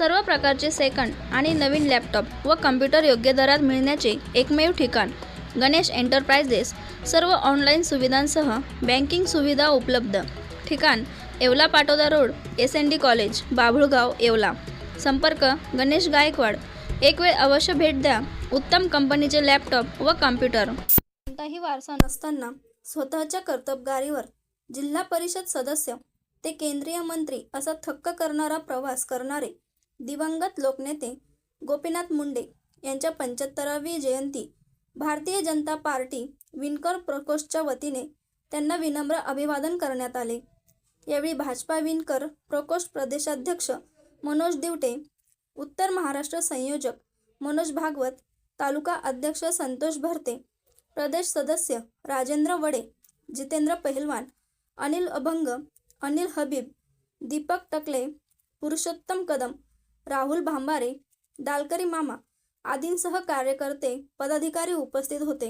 सर्व प्रकारचे सेकंड आणि नवीन लॅपटॉप व कम्प्युटर योग्य दरात मिळण्याचे एकमेव ठिकाण गणेश एंटरप्राइजेस. सर्व ऑनलाईन सुविधांसह बँकिंग सुविधा उपलब्ध. ठिकाण Yeola Patoda road S N D college Babhulgaon Yeola. संपर्क गणेश गायकवाड. एक वेळ अवश्य भेट द्या. उत्तम कंपनीचे लॅपटॉप व कम्प्युटर. कोणताही वारसा नसताना स्वतःच्या कर्तबगारीवर जिल्हा परिषद सदस्य ते केंद्रीय मंत्री असा थक्क करणारा प्रवास करणारे दिवंगत लोकनेते गोपीनाथ मुंडे यांच्या पंच्याहत्तरावी जयंती भारतीय जनता पार्टी विणकर प्रकोष्ठच्या वतीने त्यांना विनम्र अभिवादन करण्यात आले. यावेळी भाजपा विणकर प्रकोष्ठ प्रदेशाध्यक्ष मनोज दिवटे उत्तर महाराष्ट्र संयोजक मनोज भागवत तालुका अध्यक्ष संतोष भरते प्रदेश सदस्य राजेंद्र वडे जितेंद्र पहिलवान अनिल अभंग अनिल हबीब दीपक टकले पुरुषोत्तम कदम राहुल भांबारे दालकरी मामा आदींसह कार्यकर्ते पदाधिकारी उपस्थित होते.